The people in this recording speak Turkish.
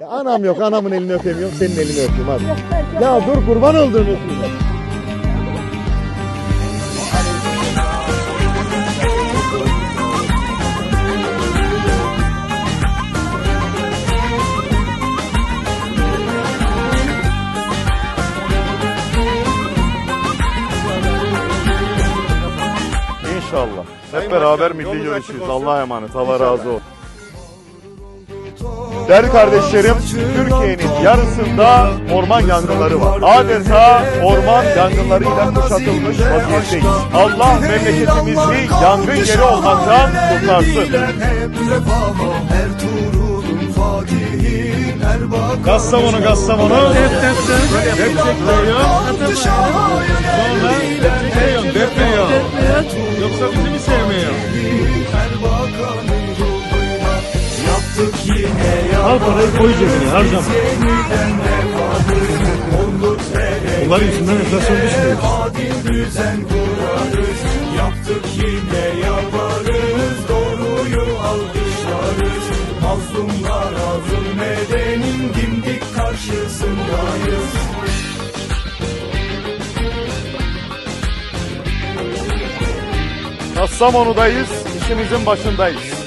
Ya anam yok, anamın elini öpemiyorum, senin elini öpeyim hadi. Ya dur kurban olduğunu öpeyim. İnşallah. Hep beraber milli görüşürüz. Allah'a emanet. Allah razı olsun. Değerli kardeşlerim, Türkiye'nin yarısında orman yangınları var. Adeta orman yangınlarıyla kuşatılmış vaziyetteyiz. Allah memleketimizi yangın yeri olmaktan kurtarsın. Kastamonu Kastamonu. Dep dep dep. Dep çekmiyor. Sonra dep çekiyor. Depmiyor. Yoksa bizi mi sevmiyor? Al parayı koy cebine harcama. Bunların yüzünden enflasyon düşmüyor. Yaptık yine yaparız Doğruyu alkışlarız Mazlumlara zulmedenin dimdik karşısındayız Kastamonu'dayız, işimizin başındayız.